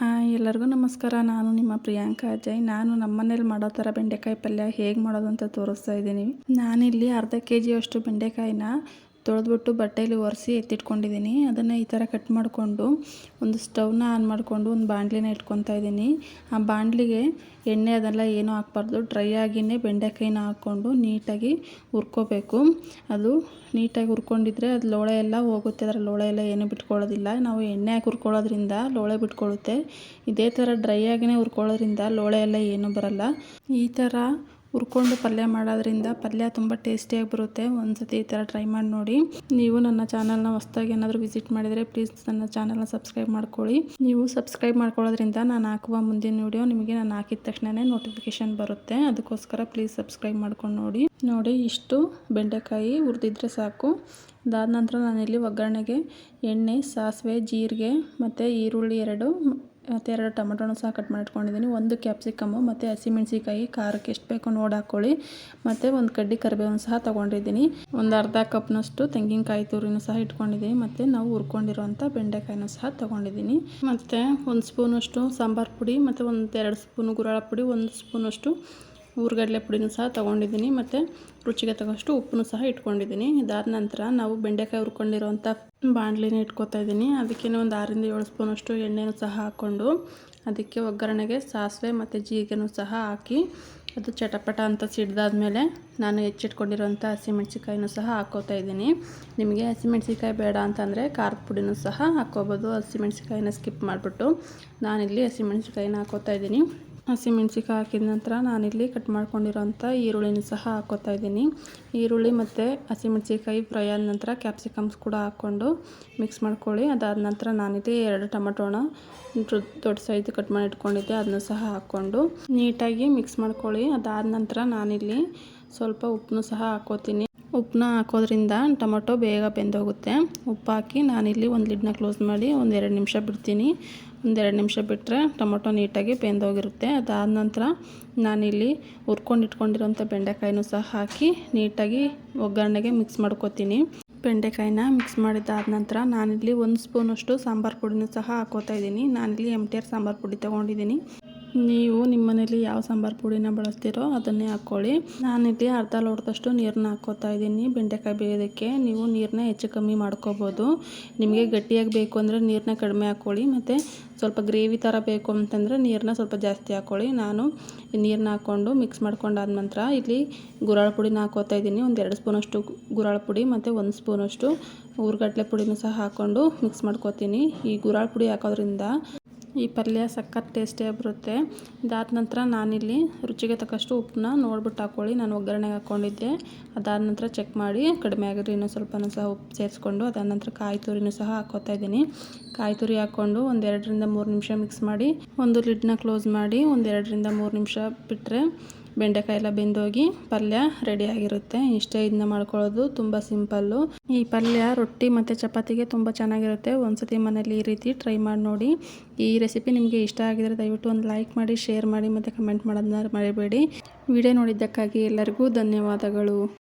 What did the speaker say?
Hi, ಎಲ್ಲರಿಗೂ ನಮಸ್ಕಾರ. ನಾನು ನಿಮ್ಮ ಪ್ರಿಯಾಂಕಾ ಅಜಯ್. ನಾನು ನಮ್ಮ ಮನೇಲಿ ಮಾಡೋ ಥರ ಬೆಂಡೆಕಾಯಿ ಪಲ್ಯ ಹೇಗೆ ಮಾಡೋದು ಅಂತ ತೋರಿಸ್ತಾ ಇದ್ದೀನಿ. ನಾನಿಲ್ಲಿ ಅರ್ಧ ಕೆ ಜಿಯಷ್ಟು ಬೆಂಡೆಕಾಯಿನ ತೊಳೆದ್ಬಿಟ್ಟು ಬಟ್ಟೆಯಲ್ಲಿ ಒರೆಸಿ ಎತ್ತಿಟ್ಕೊಂಡಿದ್ದೀನಿ. ಅದನ್ನು ಈ ಥರ ಕಟ್ ಮಾಡಿಕೊಂಡು ಒಂದು ಸ್ಟವ್ನ ಆನ್ ಮಾಡಿಕೊಂಡು ಒಂದು ಬಾಣಲಿನ ಇಟ್ಕೊತಾ ಇದ್ದೀನಿ. ಆ ಬಾಣಲಿಗೆ ಎಣ್ಣೆ ಅದೆಲ್ಲ ಏನೂ ಹಾಕ್ಬಾರ್ದು. ಡ್ರೈ ಆಗಿಯೇ ಬೆಂಡೆಕಾಯಿನ ಹಾಕ್ಕೊಂಡು ನೀಟಾಗಿ ಹುರ್ಕೋಬೇಕು. ಅದು ನೀಟಾಗಿ ಹುರ್ಕೊಂಡಿದ್ರೆ ಅದು ಲೋಳೆ ಎಲ್ಲ ಹೋಗುತ್ತೆ. ಅದರ ಲೋಳೆ ಎಲ್ಲ ಏನೂ ಬಿಟ್ಕೊಳ್ಳೋದಿಲ್ಲ. ನಾವು ಎಣ್ಣೆ ಹಾಕಿ ಹುರ್ಕೊಳ್ಳೋದ್ರಿಂದ ಲೋಳೆ ಬಿಟ್ಕೊಳ್ಳುತ್ತೆ. ಇದೇ ಥರ ಡ್ರೈ ಆಗಿನೇ ಹುರ್ಕೊಳ್ಳೋದ್ರಿಂದ ಲೋಳೆ ಎಲ್ಲ ಏನೂ ಬರಲ್ಲ. ಈ ಥರ ಹುರ್ಕೊಂಡು ಪಲ್ಯ ಮಾಡೋದ್ರಿಂದ ಪಲ್ಯ ತುಂಬ ಟೇಸ್ಟಿಯಾಗಿ ಬರುತ್ತೆ. ಒಂದು ಸತಿ ಈ ಥರ ಟ್ರೈ ಮಾಡಿ ನೋಡಿ. ನೀವು ನನ್ನ ಚಾನಲ್ನ ಹೊಸ್ದಾಗಿ ಏನಾದರೂ ವಿಸಿಟ್ ಮಾಡಿದರೆ ಪ್ಲೀಸ್ ನನ್ನ ಚಾನಲ್ನ ಸಬ್ಸ್ಕ್ರೈಬ್ ಮಾಡ್ಕೊಳ್ಳಿ. ನೀವು ಸಬ್ಸ್ಕ್ರೈಬ್ ಮಾಡ್ಕೊಳ್ಳೋದ್ರಿಂದ ನಾನು ಹಾಕುವ ಮುಂದಿನ ವೀಡಿಯೋ ನಿಮಗೆ ನಾನು ಹಾಕಿದ ತಕ್ಷಣವೇ ನೋಟಿಫಿಕೇಶನ್ ಬರುತ್ತೆ. ಅದಕ್ಕೋಸ್ಕರ ಪ್ಲೀಸ್ ಸಬ್ಸ್ಕ್ರೈಬ್ ಮಾಡ್ಕೊಂಡು ನೋಡಿ. ನೋಡಿ, ಇಷ್ಟು ಬೆಂಡೆಕಾಯಿ ಹುರಿದಿದ್ರೆ ಸಾಕು. ಅದಾದ ನಂತರ ನಾನಿಲ್ಲಿ ಒಗ್ಗರಣೆಗೆ ಎಣ್ಣೆ, ಸಾಸಿವೆ, ಜೀರಿಗೆ ಮತ್ತು ಈರುಳ್ಳಿ ಎರಡು ಮತ್ತು ಎರಡು ಟೊಮೆಟೊನು ಸಹ ಕಟ್ ಮಾಡಿಟ್ಕೊಂಡಿದ್ದೀನಿ ಒಂದು ಕ್ಯಾಪ್ಸಿಕಮ್ಮು, ಮತ್ತು ಹಸಿಮೆಣ್ಸಿಕಾಯಿ ಖಾರಕ್ಕೆ ಎಷ್ಟು ಬೇಕೋ ನೋಡಿ ಹಾಕ್ಕೊಳ್ಳಿ. ಮತ್ತು ಒಂದು ಕಡ್ಡಿ ಕರಿಬೇವನ್ನು ಸಹ ತೊಗೊಂಡಿದ್ದೀನಿ. ಒಂದು ಅರ್ಧ ಕಪ್ನಷ್ಟು ತೆಂಗಿನಕಾಯಿ ತುರಿನೂ ಸಹ ಇಟ್ಕೊಂಡಿದ್ದೀನಿ. ಮತ್ತು ನಾವು ಹುರ್ಕೊಂಡಿರುವಂಥ ಬೆಂಡೆಕಾಯಿನೂ ಸಹ ತೊಗೊಂಡಿದ್ದೀನಿ. ಮತ್ತು ಒಂದು ಸ್ಪೂನಷ್ಟು ಸಾಂಬಾರು ಪುಡಿ, ಮತ್ತು ಒಂದು ಎರಡು ಸ್ಪೂನು ಗುರಾಳ ಪುಡಿ, ಒಂದು ಸ್ಪೂನಷ್ಟು ಊರ್ಗಡ್ಲೆ ಪುಡಿನೂ ಸಹ ತೊಗೊಂಡಿದ್ದೀನಿ ಮತ್ತು ರುಚಿಗೆ ತಗೋಷ್ಟು ಉಪ್ಪನ್ನು ಸಹ ಇಟ್ಕೊಂಡಿದ್ದೀನಿ. ಇದಾದ ನಂತರ ನಾವು ಬೆಂಡೆಕಾಯಿ ಹುರ್ಕೊಂಡಿರುವಂಥ ಬಾಣಲಿನ ಇಟ್ಕೊತಾ ಇದ್ದೀನಿ. ಅದಕ್ಕೆ ಒಂದು ಆರಿಂದ ಏಳು ಸ್ಪೂನಷ್ಟು ಎಣ್ಣೆನೂ ಸಹ ಹಾಕ್ಕೊಂಡು ಅದಕ್ಕೆ ಒಗ್ಗರಣೆಗೆ ಸಾಸಿವೆ ಮತ್ತು ಜೀರಿಗೆನೂ ಸಹ ಹಾಕಿ ಅದು ಚಟಪಟ ಅಂತ ಸಿಡ್ದಾದ್ಮೇಲೆ ನಾನು ಹೆಚ್ಚಿಟ್ಕೊಂಡಿರುವಂಥ ಹಸಿಮೆಣ್ಸಿಕಾಯಿನೂ ಸಹ ಹಾಕೋತಾ ಇದ್ದೀನಿ. ನಿಮಗೆ ಹಸಿಮೆಣ್ಸಿಕಾಯಿ ಬೇಡ ಅಂತಂದರೆ ಖಾರದ ಪುಡಿನೂ ಸಹ ಹಾಕ್ಕೋಬೋದು. ಹಸಿಮೆಣ್ಸಿಕಾಯಿನ ಸ್ಕಿಪ್ ಮಾಡಿಬಿಟ್ಟು ನಾನಿಲ್ಲಿ ಹಸಿಮೆಣ್ಸಿಕಾಯಿನ ಹಾಕೋತಾ ಇದ್ದೀನಿ. ಹಸಿಮೆಣ್ಸಿಕಾಯಿ ಹಾಕಿದ ನಂತರ ನಾನಿಲ್ಲಿ ಕಟ್ ಮಾಡ್ಕೊಂಡಿರೋಂಥ ಈರುಳ್ಳಿನೂ ಸಹ ಹಾಕೋತಾ ಇದ್ದೀನಿ. ಈರುಳ್ಳಿ ಮತ್ತು ಹಸಿಮೆಣ್ಸಿಕಾಯಿ ಫ್ರೈ ಆದ ನಂತರ ಕ್ಯಾಪ್ಸಿಕಮ್ಸ್ ಕೂಡ ಹಾಕ್ಕೊಂಡು ಮಿಕ್ಸ್ ಮಾಡ್ಕೊಳ್ಳಿ. ಅದಾದ ನಂತರ ನಾನಿಲ್ಲಿ ಎರಡು ಟೊಮಟೋಣ ದೊಡ್ಡ ಸೈಜ್ ಕಟ್ ಮಾಡಿ ಇಟ್ಕೊಂಡಿದ್ದೆ ಅದನ್ನು ಸಹ ಹಾಕ್ಕೊಂಡು ನೀಟಾಗಿ ಮಿಕ್ಸ್ ಮಾಡ್ಕೊಳ್ಳಿ. ಅದಾದ ನಂತರ ನಾನಿಲ್ಲಿ ಸ್ವಲ್ಪ ಉಪ್ಪನ್ನು ಸಹ ಹಾಕ್ಕೋತೀನಿ. ಉಪ್ಪನ್ನ ಹಾಕೋದ್ರಿಂದ ಟೊಮೊಟೊ ಬೇಗ ಬೆಂದೋಗುತ್ತೆ. ಉಪ್ಪು ಹಾಕಿ ನಾನಿಲ್ಲಿ ಒಂದು ಲಿಡ್ನ ಕ್ಲೋಸ್ ಮಾಡಿ ಒಂದು ಎರಡು ನಿಮಿಷ ಬಿಡ್ತೀನಿ. ಒಂದೆರಡು ನಿಮಿಷ ಬಿಟ್ಟರೆ ಟೊಮೊಟೊ ನೀಟಾಗಿ ಬೆಂದೋಗಿರುತ್ತೆ. ಅದಾದ ನಂತರ ನಾನಿಲ್ಲಿ ಹುರ್ಕೊಂಡು ಇಟ್ಕೊಂಡಿರೋಂಥ ಬೆಂಡೆಕಾಯಿನೂ ಸಹ ಹಾಕಿ ನೀಟಾಗಿ ಒಗ್ಗರಣೆಗೆ ಮಿಕ್ಸ್ ಮಾಡ್ಕೊತೀನಿ. ಬೆಂಡೆಕಾಯಿನ ಮಿಕ್ಸ್ ಮಾಡಿದ್ದಾದ ನಂತರ ನಾನಿಲ್ಲಿ ಒಂದು ಸ್ಪೂನಷ್ಟು ಸಾಂಬಾರು ಪುಡಿನೂ ಸಹ ಹಾಕೋತಾ ಇದ್ದೀನಿ. ನಾನಿಲ್ಲಿ ಎಂ ಟಿ ಆರ್ ಸಾಂಬಾರು ಪುಡಿ ತೊಗೊಂಡಿದ್ದೀನಿ. ನೀವು ನಿಮ್ಮ ಮನೇಲಿ ಯಾವ ಸಾಂಬಾರು ಪುಡಿನ ಬಳಸ್ತೀರೋ ಅದನ್ನೇ ಹಾಕ್ಕೊಳ್ಳಿ. ನಾನಿಲ್ಲಿ ಅರ್ಧ ಲೋಟದಷ್ಟು ನೀರನ್ನ ಹಾಕ್ಕೋತಾ ಇದ್ದೀನಿ. ಬೆಂಡೆಕಾಯಿ ಬೇಯೋದಕ್ಕೆ ನೀವು ನೀರನ್ನ ಹೆಚ್ಚು ಕಮ್ಮಿ ಮಾಡ್ಕೋಬೋದು. ನಿಮಗೆ ಗಟ್ಟಿಯಾಗಿ ಬೇಕು ಅಂದರೆ ನೀರನ್ನ ಕಡಿಮೆ ಹಾಕ್ಕೊಳ್ಳಿ. ಮತ್ತು ಸ್ವಲ್ಪ ಗ್ರೇವಿ ಥರ ಬೇಕು ಅಂತಂದರೆ ನೀರನ್ನ ಸ್ವಲ್ಪ ಜಾಸ್ತಿ ಹಾಕ್ಕೊಳ್ಳಿ. ನಾನು ನೀರನ್ನ ಹಾಕ್ಕೊಂಡು ಮಿಕ್ಸ್ ಮಾಡ್ಕೊಂಡಾದ ನಂತರ ಇಲ್ಲಿ ಗುರಾಳ ಪುಡಿನ ಹಾಕೋತಾ ಇದ್ದೀನಿ. ಒಂದು ಎರಡು ಸ್ಪೂನಷ್ಟು ಗುರಾಳ ಪುಡಿ ಮತ್ತು ಒಂದು ಸ್ಪೂನಷ್ಟು ಊರ್ಗಡ್ಲೆ ಪುಡಿನೂ ಸಹ ಹಾಕ್ಕೊಂಡು ಮಿಕ್ಸ್ ಮಾಡ್ಕೋತೀನಿ. ಈ ಗುರಾಳ ಪುಡಿ ಹಾಕೋದ್ರಿಂದ ಈ ಪಲ್ಯ ಸಖತ್ ಟೇಸ್ಟಿಯಾಗಿ ಬರುತ್ತೆ ಇದಾದ ನಂತರ ನಾನಿಲ್ಲಿ ರುಚಿಗೆ ತಕ್ಕಷ್ಟು ಉಪ್ಪನ್ನ ನೋಡ್ಬಿಟ್ಟು ಹಾಕ್ಕೊಳ್ಳಿ ನಾನು ಒಗ್ಗರಣೆಗೆ ಹಾಕ್ಕೊಂಡಿದ್ದೆ ಅದಾದ ನಂತರ ಚೆಕ್ ಮಾಡಿ. ಕಡಿಮೆ ಆಗಿದ್ರೆ ಇನ್ನೂ ಸ್ವಲ್ಪನೂ ಸಹ ಉಪ್ಪು ಸೇರಿಸ್ಕೊಂಡು ಅದಾದ ನಂತರ ಕಾಯಿ ತುರಿನೂ ಸಹ ಹಾಕೋತಾ ಇದ್ದೀನಿ. ಕಾಯಿ ತುರಿ ಹಾಕ್ಕೊಂಡು ಒಂದೆರಡರಿಂದ ಮೂರು ನಿಮಿಷ ಮಿಕ್ಸ್ ಮಾಡಿ, ಒಂದು ಲಿಡ್ನ ಕ್ಲೋಸ್ ಮಾಡಿ ಒಂದೆರಡರಿಂದ ಮೂರು ನಿಮಿಷ ಬಿಟ್ಟರೆ ಬೆಂಡೆಕಾಯಿ ಎಲ್ಲ ಬೆಂದೋಗಿ ಪಲ್ಯ ರೆಡಿ ಆಗಿರುತ್ತೆ. ಇಷ್ಟೇ ಇದನ್ನ ಮಾಡ್ಕೊಳ್ಳೋದು ತುಂಬ ಸಿಂಪಲ್ಲು ಈ ಪಲ್ಯ, ರೊಟ್ಟಿ ಮತ್ತು ಚಪಾತಿಗೆ ತುಂಬ ಚೆನ್ನಾಗಿರುತ್ತೆ. ಒಂದ್ಸತಿ ಮನೇಲಿ ಈ ರೀತಿ ಟ್ರೈ ಮಾಡಿ ನೋಡಿ. ಈ ರೆಸಿಪಿ ನಿಮಗೆ ಇಷ್ಟ ಆಗಿದರೆ ದಯವಿಟ್ಟು ಒಂದು ಲೈಕ್ ಮಾಡಿ ಶೇರ್ ಮಾಡಿ ಮತ್ತು ಕಮೆಂಟ್ ಮಾಡೋದನ್ನ ಮರಿಬೇಡಿ. ವಿಡಿಯೋ ನೋಡಿದ್ದಕ್ಕಾಗಿ ಎಲ್ಲರಿಗೂ ಧನ್ಯವಾದಗಳು.